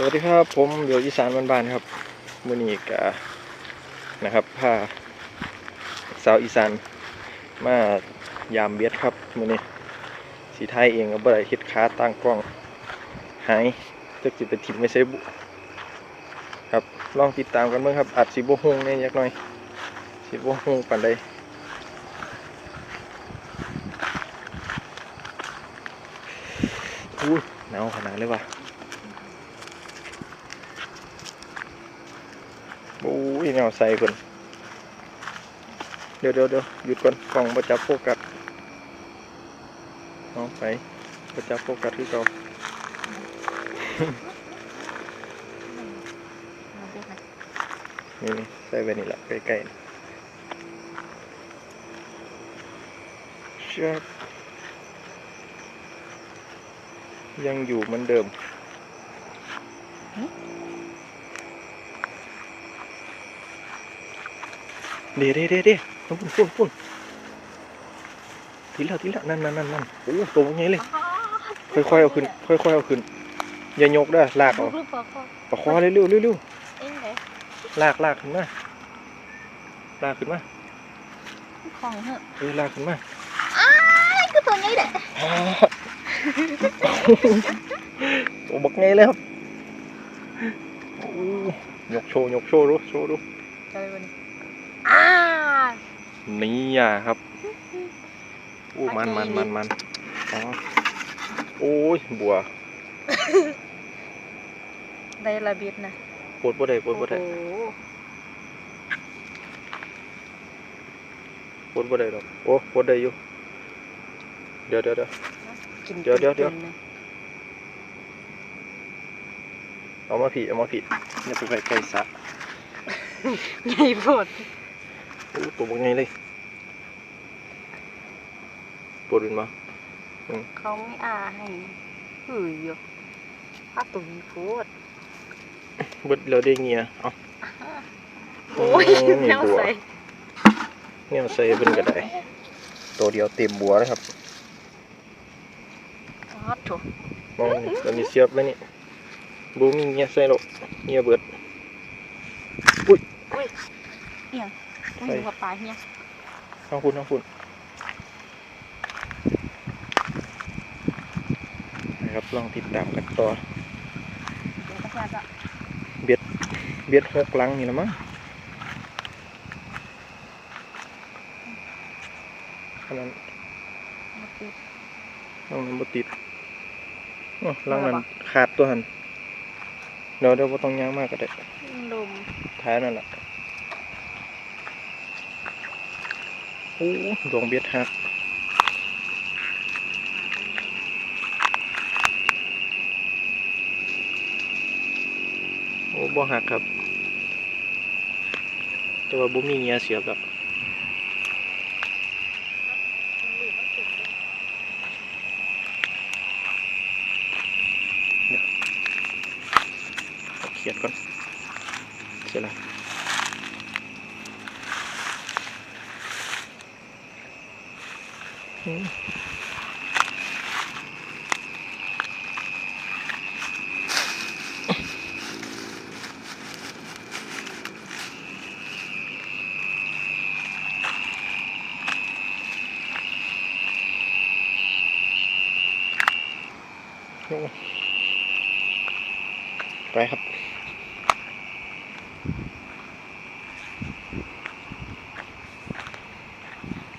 สวัสดีครับ ผมเบียวอีสานบ้านๆครับมือนีกะนะครับพาสาวอีสานมายามเบียดครับมือนี้สีไทยเองก็บ่ได้เฮ็ดขาตั้งกล้องหายจักสิไปถิ่มไม่ใช่บุครับลองติดตามกันเบิ่งครับอาจสิบ่ฮู้แหน่จักหน่อยสิบ่ฮู้ปานใดอู้หนาวขนาดเลยว่ะ อ้ยแนวใส่เพิ่นเดี๋ยวเดี๋ยวเดี๋ยวหยุดก่อนกล้องประจับโฟกัสเอาไปประจับโฟกัสที่เก่านี่นี่ใส่ไปนี่แหละใกล้ๆนี่ชับยังอยู่เหมือนเดิม เดี๋ยวเดี๋ยวเดี๋ยวเดี๋ยวปุ่นปุ่นปุ่นทีละทีละนั่นนั่นนั่นนั่นโอ้ตัวมันใหญ่เลย ค่อยๆเอาขึ้น ค่อยๆเอาขึ้น อย่ายกเด้อลากเอาลูกปลาคอประคองเร็วๆเร็วเอ็งเลยๆลากลากขึ้นมาลากขึ้นมาของเหอะเออลากขึ้นมาไอ้ก็ตัวนี้แหละอ้าตัวบักไงเลยครับโอ้ยกโชว์ยกโชว์ดูโชว์ดูใจวันนี้อ้า นี่อะครับโอ้มันมันมันมันอ๋อโอ้ยบัวได้ระเบียดนะปวดบ่ได้ปวดบ่ได้โอ้โหปวดบ่ได้ดอกโอ้ปวดได้อยู่เดี๋ยวเดี๋ยวเดี๋ยวกินเดี๋ยวเดี๋ยวเดี๋ยวต็มๆลเอามาผีเอามาผีอย่าไปไว้ใกล้สระใหญ่โพดโอ้ ตัวบักไงเลยปวดเป็นมาเขาไม่อาให้หืออยู่ถ้าตัวนี้โพดเบิดแล้วได้เงียเอาโอ้ยโอ้ยแมวบัวใส่เนี่ยใส่เพิ่นก็ได้ตัวเดียวเต็มบัวเลยครับอ๋อถูกมองนี่ตัวนี้เสียบไว้นี่บูมีเงียใส่หรอกเงียเบิดอุ้ยใส่อยู่ กับปลาเฮียข้างคุณข้างคุณนะครับลองติดตามกันต่อเดี๋ยวก็จะเบียดหกหลังนี่ละมั้งอันนั้นมาติดหลังนั้นบ่ติดอ้อหลังนั้นขาดตัวหันเดี๋ยวเดี๋ยวบ่ต้องย่างมากก็ได้ลมท้ายนั่นแหละ โอ้ดวงเบียดหักโอ้บ่หักครับ แต่ว่าบ่มีเงียเสียบแล้วเอาเขียนก่อนเสร็จแล้ว อืมโอ้ไปครับ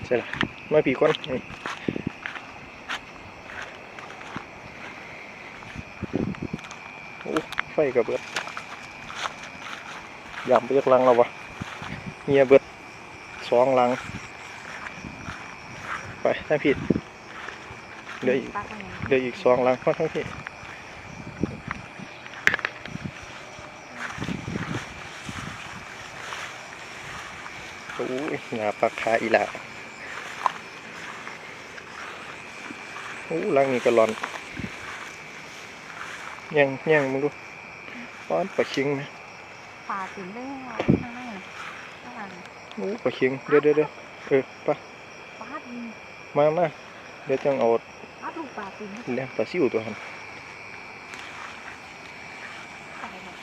ใช่ละ มาผีคนนี่โอ้ไฟกับเบิดยำไปจากลังแล้วะเงียเบิดสองลัง ไปได้ผิดเดี๋ยวอีกเดี๋ยวอีกสองลังเข้าทั้งที่โอ้ยหนาปากคาอีหละ โอ้ลังนี่ก็ร้อนยังยังมึงดูป้อนปลาคิงไหมปลาติดได้ไงข้างในน่ะข้างหลังโอ้ปลาคิงเดี๋ยวเดี๋ยวเดี๋ยวเออปะปลาดีมามาเดี๋ยวจังเอาปลาถูกปลาติดเลี้ยงปลาซิวตัวหัน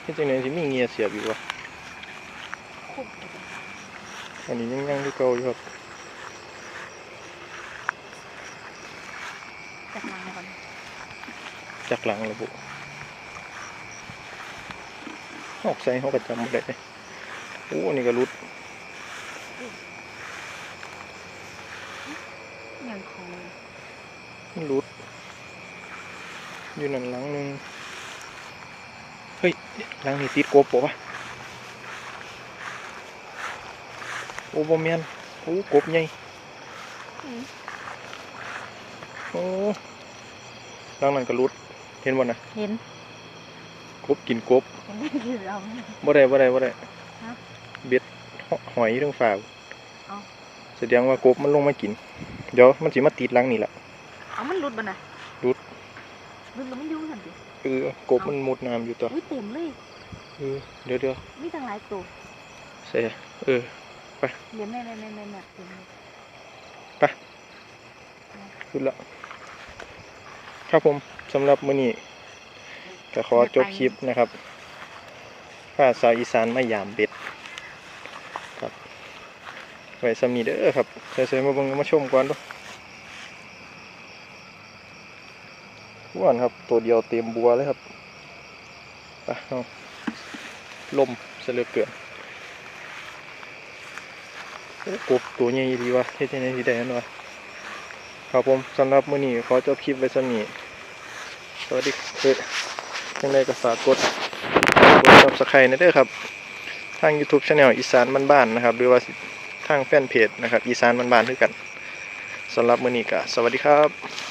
ที่จริงเนี่ยที่มีเงียเสียบอยู่วะคุบอันนี้ยังยังที่เก่าอยู่ครับ จากมาก่อน จากหลังระบุออกใส่เขาก็จำไม่ได้โอ้อันนี่ก็รุดอย่างของมันรุด อยู่นั่นหลังหนึง เฮ้ยหลังนี้ติดกบปะวะโอ้บ่แม่นโอ้กบใหญ่อืมโอ้หลังนั้นก็รุด เห็นบ่นะเห็นกบกินกบเห็นได้ยืนเอาบ่ได้บ่ได้บ่ได้ฮะ เบ็ดหหอยเรื่องฝ่าเอ้าแสดงว่ากบมันลงมากิน เดี๋ยวมันสิมาติดหลังนี่แหละเอามันหลุดบ่น่ะหลุด หลุดแล้วมันยุ่งกันดิเออกบมันมุดน้ำอยู่ตัวอุ้ยเต็มเลย เออเดี๋ยวเดี๋ยวมีตั้งหลายตัวเสียเออ เดี๋ยวแม่แม่แม่แม่แม่เต็มเลยขึ้นแล้วครับผม สำหรับมื้อนี้ก็ขอจบคลิปนะครับพาสาวอีสานมายามเบ็ดครับไว้สำนีเด้อครับใส่ๆมาเบิ่งมาชมก่อนดูว่านครับ ตัวเดียวเต็มบัวเลยครับไปเอาลมเสลือเกินโอ้กบตัวใหญ่ดีวะเฮ็ดยังไงที่ได้นั่นวะครับผมสำหรับมื้อนี้ขอจบคลิปไว้สำนี้ สวัสดีเฮ้ยยังไงก็ฝากกดกดซับสไครต์นะเด้อครับ ทาง YouTube c h anel อีสานบ้านๆนะครับ หรือว่าทางแฟนเพจนะครับ อีสานบ้านด้วยกันสำหรับมือนี้ก็สวัสดีครับ